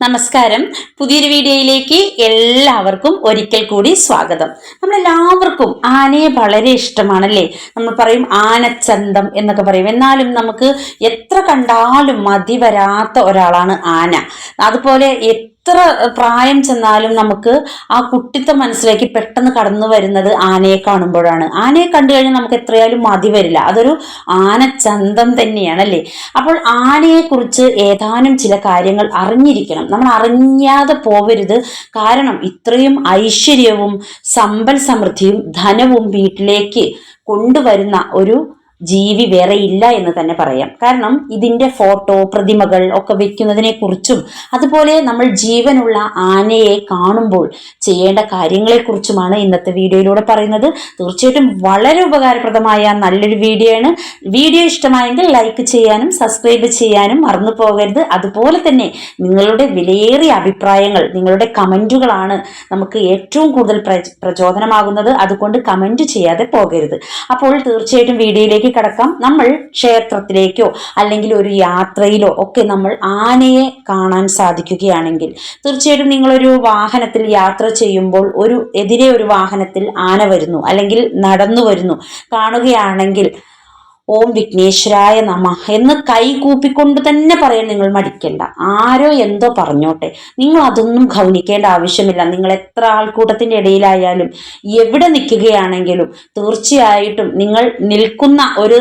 നമസ്കാരം. പുതിയൊരു വീഡിയോയിലേക്ക് എല്ലാവർക്കും ഒരിക്കൽ കൂടി സ്വാഗതം. നമ്മളെല്ലാവർക്കും ആനയെ വളരെ ഇഷ്ടമാണല്ലേ? നമ്മൾ പറയും ആനച്ചന്തം എന്നൊക്കെ പറയും. എന്നാലും നമുക്ക് എത്ര കണ്ടാലും മതി വരാത്ത ഒരാളാണ് ആന. അതുപോലെ എത്ര പ്രായം ചെന്നാലും നമുക്ക് ആ കുട്ടിത്തെ മനസ്സിലേക്ക് പെട്ടെന്ന് കടന്നു വരുന്നത് ആനയെ കാണുമ്പോഴാണ്. ആനയെ കണ്ടു കഴിഞ്ഞാൽ നമുക്ക് എത്രയായാലും മതി വരില്ല. അതൊരു ആനച്ചന്തം തന്നെയാണല്ലേ അപ്പോൾ ആനയെക്കുറിച്ച് ഏതാനും ചില കാര്യങ്ങൾ അറിഞ്ഞിരിക്കണം. നമ്മൾ അറിഞ്ഞാതെ പോവരുത്. കാരണം ഇത്രയും ഐശ്വര്യവും സമ്പൽ സമൃദ്ധിയും ധനവും വീട്ടിലേക്ക് കൊണ്ടുവരുന്ന ഒരു ജീവി വേറെ ഇല്ല എന്ന് തന്നെ പറയാം. കാരണം ഇതിന്റെ ഫോട്ടോ പ്രതിമകൾ ഒക്കെ വെക്കുന്നതിനെ കുറിച്ചും അതുപോലെ നമ്മൾ ജീവനുള്ള ആനയെ കാണുമ്പോൾ ചെയ്യേണ്ട കാര്യങ്ങളെക്കുറിച്ചുമാണ് ഇന്നത്തെ വീഡിയോയിലൂടെ പറയുന്നത്. തീർച്ചയായിട്ടും വളരെ ഉപകാരപ്രദമായ നല്ലൊരു വീഡിയോ ആണ്. വീഡിയോ ഇഷ്ടമായെങ്കിൽ ലൈക്ക് ചെയ്യാനും സബ്സ്ക്രൈബ് ചെയ്യാനും മറന്നു പോകരുത്. അതുപോലെ തന്നെ നിങ്ങളുടെ വിലയേറിയ അഭിപ്രായങ്ങൾ നിങ്ങളുടെ കമന്റുകളാണ് നമുക്ക് ഏറ്റവും കൂടുതൽ പ്രച- പ്രചോദനമാകുന്നത്. അതുകൊണ്ട് കമന്റ് ചെയ്യാതെ പോകരുത്. അപ്പോൾ തീർച്ചയായിട്ടും വീഡിയോയിലേക്ക് കടക്കാം. നമ്മൾ ക്ഷേത്രത്തിലേക്കോ അല്ലെങ്കിൽ ഒരു യാത്രയിലോ ഒക്കെ നമ്മൾ ആനയെ കാണാൻ സാധിക്കുകയാണെങ്കിൽ തീർച്ചയായിട്ടും നിങ്ങളൊരു വാഹനത്തിൽ യാത്ര ചെയ്യുമ്പോൾ ഒരു എതിരെ ഒരു വാഹനത്തിൽ ആന വരുന്നു അല്ലെങ്കിൽ നടന്നു വരുന്നു കാണുകയാണെങ്കിൽ ഓം വിഘ്നേശ്വരായ നമ എന്ന് കൈ കൂപ്പിക്കൊണ്ട് തന്നെ പറയാൻ നിങ്ങൾ മടിക്കണ്ട. ആരോ എന്തോ പറഞ്ഞോട്ടെ. നിങ്ങൾ അതൊന്നും ഗൗനിക്കേണ്ട ആവശ്യമില്ല. നിങ്ങൾ എത്ര ആൾക്കൂട്ടത്തിന്റെ ഇടയിലായാലും എവിടെ നിൽക്കുകയാണെങ്കിലും തീർച്ചയായിട്ടും നിങ്ങൾ നിൽക്കുന്ന ഒരു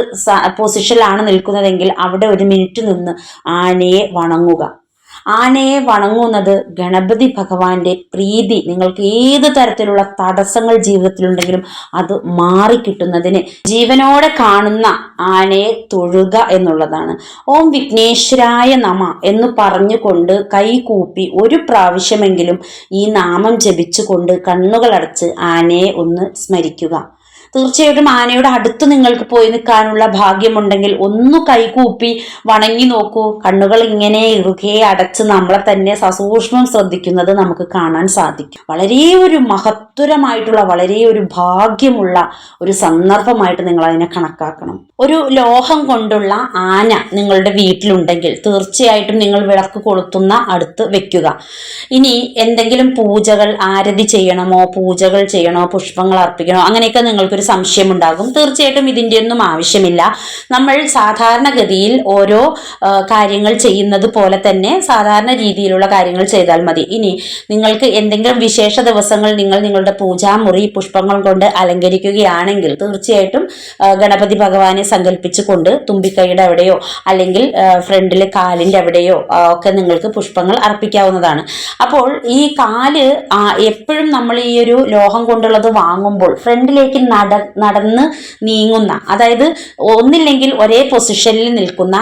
പൊസിഷനിലാണ് നിൽക്കുന്നതെങ്കിൽ അവിടെ ഒരു മിനിറ്റ് നിന്ന് ആനയെ വണങ്ങുക. ആനയെ വണങ്ങുന്നത് ഗണപതി ഭഗവാന്റെ പ്രീതി. നിങ്ങൾക്ക് ഏത് തരത്തിലുള്ള തടസ്സങ്ങൾ ജീവിതത്തിലുണ്ടെങ്കിലും അത് മാറിക്കിട്ടുന്നതിന് ജീവനോടെ കാണുന്ന ആനയെ തൊഴുക എന്നുള്ളതാണ്. ഓം വിഘ്നേശ്വരായ നമ എന്ന് പറഞ്ഞുകൊണ്ട് കൈ കൂപ്പി ഒരു പ്രാവശ്യമെങ്കിലും ഈ നാമം ജപിച്ചുകൊണ്ട് കണ്ണുകളടച്ച് ആനയെ ഒന്ന് സ്മരിക്കുക. തീർച്ചയായിട്ടും ആനയുടെ അടുത്ത് നിങ്ങൾക്ക് പോയി നിൽക്കാനുള്ള ഭാഗ്യമുണ്ടെങ്കിൽ ഒന്ന് കൈകൂപ്പി വണങ്ങി നോക്കൂ. കണ്ണുകൾ ഇങ്ങനെ ഇറുകെ അടച്ച് നമ്മളെ തന്നെ സസൂക്ഷ്മം ശ്രദ്ധിക്കുന്നത് നമുക്ക് കാണാൻ സാധിക്കും. വളരെ ഒരു മഹത്വരമായിട്ടുള്ള വളരെ ഒരു ഭാഗ്യമുള്ള ഒരു സന്ദർഭമായിട്ട് നിങ്ങൾ അതിനെ കണക്കാക്കണം. ഒരു ലോഹം കൊണ്ടുള്ള ആന നിങ്ങളുടെ വീട്ടിലുണ്ടെങ്കിൽ തീർച്ചയായിട്ടും നിങ്ങൾ വിളക്ക് കൊളുത്തുന്ന അടുത്ത് വെക്കുക. ഇനി എന്തെങ്കിലും പൂജകൾ ആരതി ചെയ്യണമോ പൂജകൾ ചെയ്യണോ പുഷ്പങ്ങൾ അർപ്പിക്കണോ അങ്ങനെയൊക്കെ നിങ്ങൾക്കൊരു സംശയമുണ്ടാകും. തീർച്ചയായിട്ടും ഇതിന്റെ ഒന്നും ആവശ്യമില്ല. നമ്മൾ സാധാരണഗതിയിൽ ഓരോ കാര്യങ്ങൾ ചെയ്യുന്നത് പോലെ തന്നെ സാധാരണ രീതിയിലുള്ള കാര്യങ്ങൾ ചെയ്താൽ മതി. ഇനി നിങ്ങൾക്ക് എന്തെങ്കിലും വിശേഷ ദിവസങ്ങൾ നിങ്ങൾ നിങ്ങളുടെ പൂജാമുറി പുഷ്പങ്ങൾ കൊണ്ട് അലങ്കരിക്കുകയാണെങ്കിൽ തീർച്ചയായിട്ടും ഗണപതി ഭഗവാനെ സങ്കല്പിച്ചുകൊണ്ട് തുമ്പിക്കൈയുടെ അവിടെയോ അല്ലെങ്കിൽ ഫ്രണ്ടിൽ കാലിന്റെ അവിടെയോ ഒക്കെ നിങ്ങൾക്ക് പുഷ്പങ്ങൾ അർപ്പിക്കാവുന്നതാണ്. അപ്പോൾ ഈ കാൽ എപ്പോഴും നമ്മൾ ഈ ഒരു ലോഹം കൊണ്ടുള്ളത് വാങ്ങുമ്പോൾ ഫ്രണ്ടിലേക്ക് നട നടന്ന് നീങ്ങുന്ന അതായത് ഒന്നില്ലെങ്കിൽ ഒരേ പൊസിഷനിൽ നിൽക്കുന്ന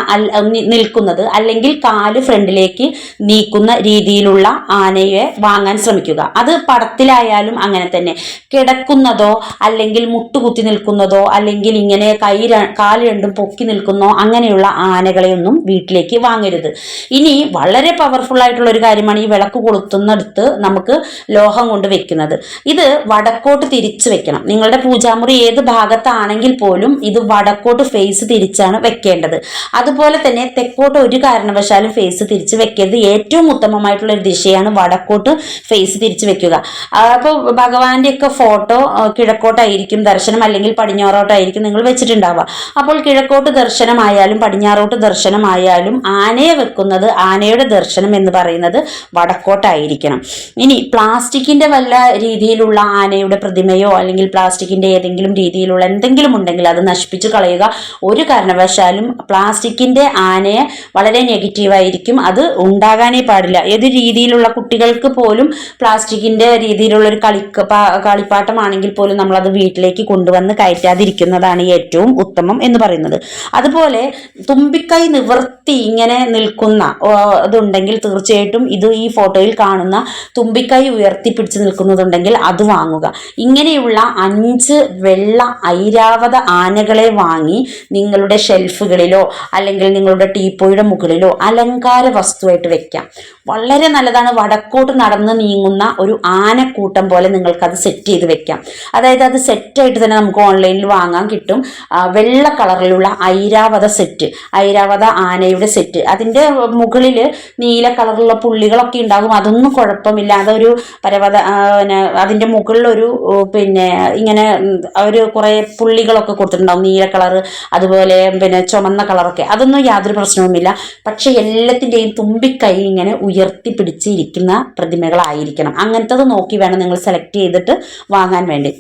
നിൽക്കുന്നത് അല്ലെങ്കിൽ കാൽ ഫ്രണ്ടിലേക്ക് നീക്കുന്ന രീതിയിലുള്ള ആനയെ വാങ്ങാൻ ശ്രമിക്കുക. അത് പടത്തിലായാലും അങ്ങനെ തന്നെ. കിടക്കുന്നതോ അല്ലെങ്കിൽ മുട്ടുകുത്തി നിൽക്കുന്നതോ അല്ലെങ്കിൽ ഇങ്ങനെ കൈ കാൽ രണ്ടും പൊക്കി നിൽക്കുന്നോ അങ്ങനെയുള്ള ആനകളെയൊന്നും വീട്ടിലേക്ക് വാങ്ങരുത്. ഇനി വളരെ പവർഫുൾ ആയിട്ടുള്ള ഒരു കാര്യമാണ് ഈ വിളക്ക് കൊളുത്തുന്നിടത്ത് നമുക്ക് ലോഹം കൊണ്ട് വെക്കുന്നത്. ഇത് വടക്കോട്ട് തിരിച്ചു വെക്കണം. നിങ്ങളുടെ പൂജാമുറി ഏത് ഭാഗത്താണെങ്കിൽ പോലും ഇത് വടക്കോട്ട് ഫേസ് തിരിച്ചാണ് വെക്കേണ്ടത്. അതുപോലെ തന്നെ തെക്കോട്ട് ഒരു കാരണവശാലും ഫേസ് തിരിച്ച് വെക്കരുത്. ഏറ്റവും ഉത്തമമായിട്ടുള്ള ഒരു ദിശയാണ് വടക്കോട്ട് ഫേസ് തിരിച്ച് വെക്കുക. അപ്പോൾ ഭഗവാന്റെ ഒക്കെ ഫോട്ടോ കിഴക്കോട്ടായിരിക്കും ദർശനം അല്ലെങ്കിൽ പടിഞ്ഞാറോട്ടായിരിക്കും നിങ്ങൾ വെച്ചിട്ടുണ്ടാവുക. അപ്പോൾ കിഴക്കോട്ട് ദർശനമായാലും പടിഞ്ഞാറോട്ട് ദർശനമായാലും ആനയെ വെക്കുന്നത് ആനയുടെ ദർശനം എന്ന് പറയുന്നത് വടക്കോട്ടായിരിക്കണം. ഇനി പ്ലാസ്റ്റിക്കിന്റെ വല്ല രീതിയിലുള്ള ആനയുടെ പ്രതിമയോ അല്ലെങ്കിൽ പ്ലാസ്റ്റിക്കിന്റെ ഏതെങ്കിലും രീതിയിലുള്ള എന്തെങ്കിലും ഉണ്ടെങ്കിൽ അത് നശിപ്പിച്ച് കളയുക. ഒരു കാരണവശാലും പ്ലാസ്റ്റിക്കിന്റെ ആനയെ വളരെ നെഗറ്റീവായിരിക്കും അത് ഉണ്ടാകാനേ പാടില്ല. ഏത് രീതിയിലുള്ള കുട്ടികൾക്ക് പോലും പ്ലാസ്റ്റിക്കിന്റെ രീതിയിലുള്ള ഒരു കളി കളിപ്പാട്ടമാണെങ്കിൽ പോലും നമ്മളത് വീട്ടിലേക്ക് കൊണ്ടുവന്ന് കയറ്റാതിരിക്കുന്നതാണ് ഏറ്റവും ഉത്തമം എന്ന് പറയുന്നത്. അതുപോലെ തുമ്പിക്കൈ നിവർത്തി ഇങ്ങനെ നിൽക്കുന്ന അതുണ്ടെങ്കിൽ തീർച്ചയായിട്ടും ഇത് ഈ ഫോട്ടോയിൽ കാണുന്ന തുമ്പിക്കൈ ഉയർത്തി പിടിച്ച് നിൽക്കുന്നതുണ്ടെങ്കിൽ അത് വാങ്ങുക. ഇങ്ങനെയുള്ള അഞ്ച് വെള്ള ഐരാവത ആനകളെ വാങ്ങി നിങ്ങളുടെ ഷെൽഫുകളിലോ അല്ലെങ്കിൽ നിങ്ങളുടെ ടീപ്പോയുടെ മുകളിലോ അലങ്കാര വസ്തുവായിട്ട് വെക്കാം. വളരെ നല്ലതാണ്. വടക്കോട്ട് നടന്ന് നീങ്ങുന്ന ഒരു ആനക്കൂട്ടം പോലെ നിങ്ങൾക്കത് സെറ്റ് ചെയ്ത് വെക്കാം. അതായത് അത് സെറ്റായിട്ട് തന്നെ നമുക്ക് ഓൺലൈനിൽ വാങ്ങാൻ കിട്ടും. വെള്ള കളറിലുള്ള ഐരാവത സെറ്റ് ഐരാവത ആനയുടെ സെറ്റ് അതിന്റെ മുകളിൽ നീല കളറിലുള്ള പുള്ളികളൊക്കെ ഉണ്ടാകും. അതൊന്നും കുഴപ്പമില്ല. അതൊരു പരവത പിന്നെ അതിന്റെ മുകളിലൊരു പിന്നെ ഇങ്ങനെ അവർ കുറേ പുള്ളികളൊക്കെ കൊടുത്തിട്ടുണ്ടാവും. നീല കളർ അതുപോലെ പിന്നെ ചുമന്ന കളറൊക്കെ. അതൊന്നും യാതൊരു പ്രശ്നവുമില്ല. പക്ഷെ എല്ലാത്തിന്റെയും തുമ്പിക്കൈ ഇങ്ങനെ ഉയർത്തി പിടിച്ചിരിക്കുന്ന പ്രതിമകളായിരിക്കണം. അങ്ങനത്തത് നോക്കി വേണം നിങ്ങൾ സെലക്ട് ചെയ്തിട്ട് വാങ്ങാൻ വേണ്ടി.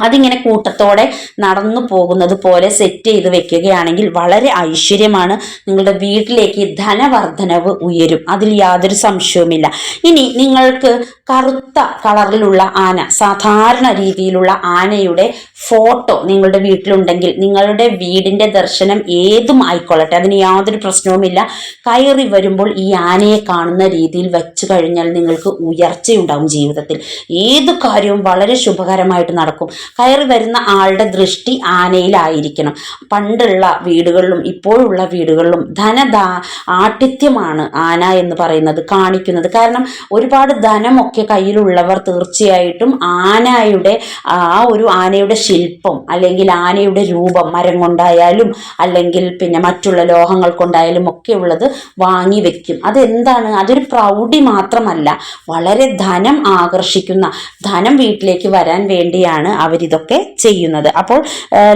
അതിങ്ങനെ കൂട്ടത്തോടെ നടന്നു പോകുന്നത് പോലെ സെറ്റ് ചെയ്ത് വെക്കുകയാണെങ്കിൽ വളരെ ഐശ്വര്യമാണ്. നിങ്ങളുടെ വീട്ടിലേക്ക് ധനവർദ്ധനവ് ഉയരും. അതിൽ യാതൊരു സംശയവുമില്ല. ഇനി നിങ്ങൾക്ക് കറുത്ത കളറിലുള്ള ആന സാധാരണ രീതിയിലുള്ള ആനയുടെ ഫോട്ടോ നിങ്ങളുടെ വീട്ടിലുണ്ടെങ്കിൽ നിങ്ങളുടെ വീടിന്റെ ദർശനം ഏതും ആയിക്കൊള്ളട്ടെ. അതിന് യാതൊരു പ്രശ്നവുമില്ല. കയറി വരുമ്പോൾ ഈ ആനയെ കാണുന്ന രീതിയിൽ വെച്ചു കഴിഞ്ഞാൽ നിങ്ങൾക്ക് ഉയർച്ചയുണ്ടാവും ജീവിതത്തിൽ. ഏത് കാര്യവും വളരെ ശുഭകരമായിട്ട് നടക്കും. കയറി വരുന്ന ആളുടെ ദൃഷ്ടി ആനയിലായിരിക്കണം. പണ്ടുള്ള വീടുകളിലും ഇപ്പോഴുള്ള വീടുകളിലും ധനദാ ആഠിത്യമാണ് ആന എന്ന് പറയുന്നത് കാണിക്കുന്നത്. കാരണം ഒരുപാട് ധനമൊക്കെ കയ്യിലുള്ളവർ തീർച്ചയായിട്ടും ആനയുടെ ആ ഒരു ആനയുടെ ശില്പം അല്ലെങ്കിൽ ആനയുടെ രൂപം മരം കൊണ്ടായാലും അല്ലെങ്കിൽ പിന്നെ മറ്റുള്ള ലോഹങ്ങൾ കൊണ്ടായാലും ഒക്കെ ഉള്ളത് വാങ്ങി വെക്കും. അതെന്താണ്? അതൊരു പ്രൗഢി മാത്രമല്ല വളരെ ധനം ആകർഷിക്കുന്ന ധനം വീട്ടിലേക്ക് വരാൻ വേണ്ടിയാണ് അവരിതൊക്കെ ചെയ്യുന്നത്. അപ്പോൾ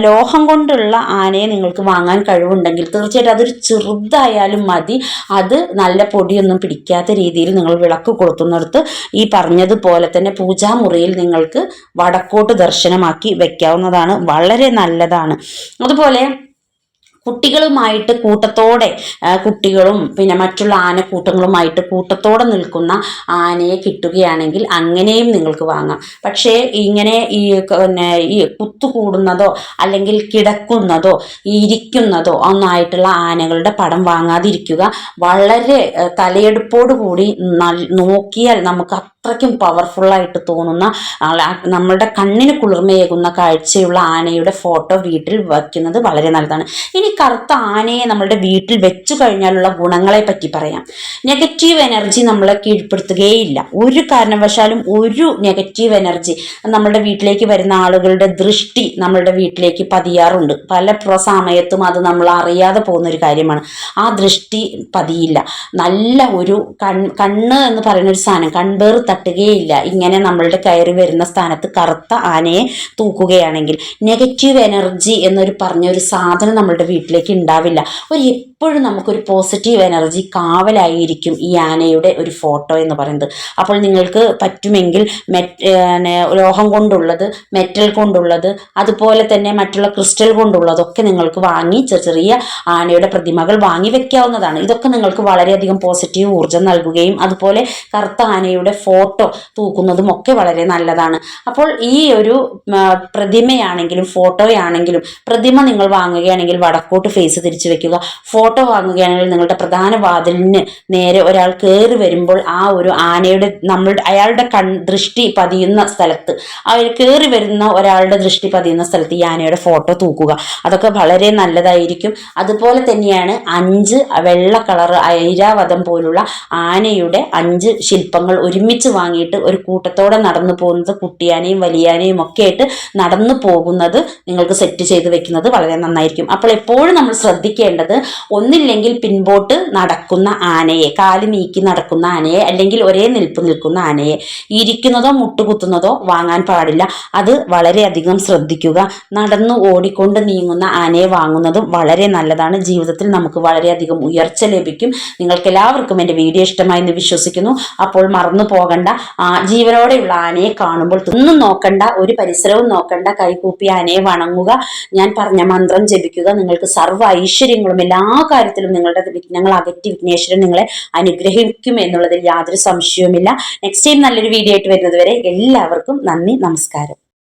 ലോഹം കൊണ്ടുള്ള ആനയെ നിങ്ങൾക്ക് വാങ്ങാൻ കഴിവുണ്ടെങ്കിൽ തീർച്ചയായിട്ടും അതൊരു ചെറുതായാലും മതി. അത് നല്ല പൊടിയൊന്നും പിടിക്കാത്ത രീതിയിൽ നിങ്ങൾ വിളക്ക് കൊളുത്തുന്നിടത്ത് ഈ പറഞ്ഞതുപോലെ തന്നെ പൂജാമുറിയിൽ നിങ്ങൾക്ക് വടക്കോട്ട് ദർശനമാക്കി വെക്കാവുന്നതാണ്. വളരെ നല്ലതാണ്. അതുപോലെ കുട്ടികളുമായിട്ട് കൂട്ടത്തോടെ കുട്ടികളും പിന്നെ മറ്റുള്ള ആനക്കൂട്ടങ്ങളുമായിട്ട് കൂട്ടത്തോടെ നിൽക്കുന്ന ആനയെ കിട്ടുകയാണെങ്കിൽ അങ്ങനെയും നിങ്ങൾക്ക് വാങ്ങാം. പക്ഷേ ഇങ്ങനെ ഈ പിന്നെ ഈ കുത്തുകൂടുന്നതോ അല്ലെങ്കിൽ കിടക്കുന്നതോ ഇരിക്കുന്നതോ ഒന്നായിട്ടുള്ള ആനകളുടെ പടം വാങ്ങാതിരിക്കുക. വളരെ തലയെടുപ്പോടു കൂടി നോക്കിയാൽ നമുക്ക് അത്രയ്ക്കും പവർഫുള്ളായിട്ട് തോന്നുന്ന നമ്മളുടെ കണ്ണിന് കുളിർമയേകുന്ന കാഴ്ചയുള്ള ആനയുടെ ഫോട്ടോ വീട്ടിൽ വയ്ക്കുന്നത് വളരെ നല്ലതാണ്. ഇനി കറുത്ത ആനയെ നമ്മളുടെ വീട്ടിൽ വെച്ചു കഴിഞ്ഞാലുള്ള ഗുണങ്ങളെ പറ്റി പറയാം. നെഗറ്റീവ് എനർജി നമ്മളെ കീഴ്പ്പെടുത്തുകയില്ല. ഒരു കാരണവശാലും ഒരു നെഗറ്റീവ് എനർജി നമ്മളുടെ വീട്ടിലേക്ക് വരുന്ന ആളുകളുടെ ദൃഷ്ടി നമ്മളുടെ വീട്ടിലേക്ക് പതിയാറുണ്ട്. പല സമയത്തും അത് നമ്മൾ അറിയാതെ പോകുന്ന ഒരു കാര്യമാണ്. ആ ദൃഷ്ടി പതിയില്ല. നല്ല ഒരു കൺ കണ്ണ് എന്ന് പറയുന്ന ഒരു സാധനം കൺപേർ തട്ടുകയില്ല. ഇങ്ങനെ നമ്മളുടെ കയറി വരുന്ന സ്ഥാനത്ത് കറുത്ത ആനയെ തൂക്കുകയാണെങ്കിൽ നെഗറ്റീവ് എനർജി എന്നൊരു പറഞ്ഞ ഒരു സാധനം നമ്മളുടെ വീട്ടിലേക്ക് ഉണ്ടാവില്ല. ഒരു എപ്പോഴും നമുക്കൊരു പോസിറ്റീവ് എനർജി കാവലായിരിക്കും ഈ ആനയുടെ ഒരു ഫോട്ടോ എന്ന് പറയുന്നത്. അപ്പോൾ നിങ്ങൾക്ക് പറ്റുമെങ്കിൽ ലോഹം കൊണ്ടുള്ളത് മെറ്റൽ കൊണ്ടുള്ളത് അതുപോലെ തന്നെ മറ്റുള്ള ക്രിസ്റ്റൽ കൊണ്ടുള്ളതൊക്കെ നിങ്ങൾക്ക് വാങ്ങി ചെറിയ ആനയുടെ പ്രതിമകൾ വാങ്ങി വെക്കാവുന്നതാണ്. ഇതൊക്കെ നിങ്ങൾക്ക് വളരെയധികം പോസിറ്റീവ് ഊർജം നൽകുകയും അതുപോലെ കറുത്ത ആനയുടെ ഫോട്ടോ തൂക്കുന്നതും ഒക്കെ വളരെ നല്ലതാണ്. അപ്പോൾ ഈ ഒരു പ്രതിമയാണെങ്കിലും ഫോട്ടോയാണെങ്കിലും പ്രതിമ നിങ്ങൾ വാങ്ങുകയാണെങ്കിൽ വടക്കോട്ട് ഫേസ് തിരിച്ചു വെക്കുക. ഫോട്ടോ വാങ്ങുകയാണെങ്കിൽ നിങ്ങളുടെ പ്രധാന വാതിലിന് നേരെ ഒരാൾ കയറി വരുമ്പോൾ ആ ഒരു ആനയുടെ നമ്മളുടെ അയാളുടെ കൺ ദൃഷ്ടി പതിയുന്ന സ്ഥലത്ത് ആ കയറി വരുന്ന ഒരാളുടെ ദൃഷ്ടി പതിയുന്ന സ്ഥലത്ത് ഈ ആനയുടെ ഫോട്ടോ തൂക്കുക. അതൊക്കെ വളരെ നല്ലതായിരിക്കും. അതുപോലെ തന്നെയാണ് അഞ്ച് വെള്ള കളർ ഐരാവതം പോലുള്ള ആനയുടെ അഞ്ച് ശില്പങ്ങൾ ഒരുമിച്ച് വാങ്ങിയിട്ട് ഒരു കൂട്ടത്തോടെ നടന്നു പോകുന്നത് കുട്ടിയാനയും വലിയാനയും ഒക്കെ ആയിട്ട് നടന്നു പോകുന്നത് നിങ്ങൾക്ക് സെറ്റ് ചെയ്ത് വെക്കുന്നത് വളരെ നന്നായിരിക്കും. അപ്പോൾ എപ്പോഴും നമ്മൾ ശ്രദ്ധിക്കേണ്ടത് ഒന്നില്ലെങ്കിൽ പിൻപോട്ട് നടക്കുന്ന ആനയെ കാൽ നീക്കി നടക്കുന്ന ആനയെ അല്ലെങ്കിൽ ഒരേ നിൽപ്പ് നിൽക്കുന്ന ആനയെ ഇരിക്കുന്നതോ മുട്ടുകുത്തുന്നതോ വാങ്ങാൻ പാടില്ല. അത് വളരെയധികം ശ്രദ്ധിക്കുക. നടന്നു ഓടിക്കൊണ്ട് നീങ്ങുന്ന ആനയെ വാങ്ങുന്നതും വളരെ നല്ലതാണ്. ജീവിതത്തിൽ നമുക്ക് വളരെയധികം ഉയർച്ച ലഭിക്കും. നിങ്ങൾക്ക് എല്ലാവർക്കും എന്റെ വീഡിയോ ഇഷ്ടമായി എന്ന് വിശ്വസിക്കുന്നു. അപ്പോൾ മറന്നു പോകണ്ട. ജീവനോടെയുള്ള ആനയെ കാണുമ്പോൾ ഒന്നും നോക്കണ്ട ഒരു പരിസരവും നോക്കണ്ട. കൈകൂപ്പി ആനയെ വണങ്ങുക. ഞാൻ പറഞ്ഞ മന്ത്രം ജപിക്കുക. നിങ്ങൾക്ക് സർവ ഐശ്വര്യങ്ങളും എല്ലാ കാര്യത്തിലും നിങ്ങളുടെ വിഘ്നങ്ങൾ അകറ്റി വിഘ്നേശ്വരൻ നിങ്ങളെ അനുഗ്രഹിക്കും എന്നുള്ളതിൽ യാതൊരു സംശയവുമില്ല. നെക്സ്റ്റ് ടൈം നല്ലൊരു വീഡിയോ ആയിട്ട് വരുന്നത് വരെ എല്ലാവർക്കും നന്ദി നമസ്കാരം.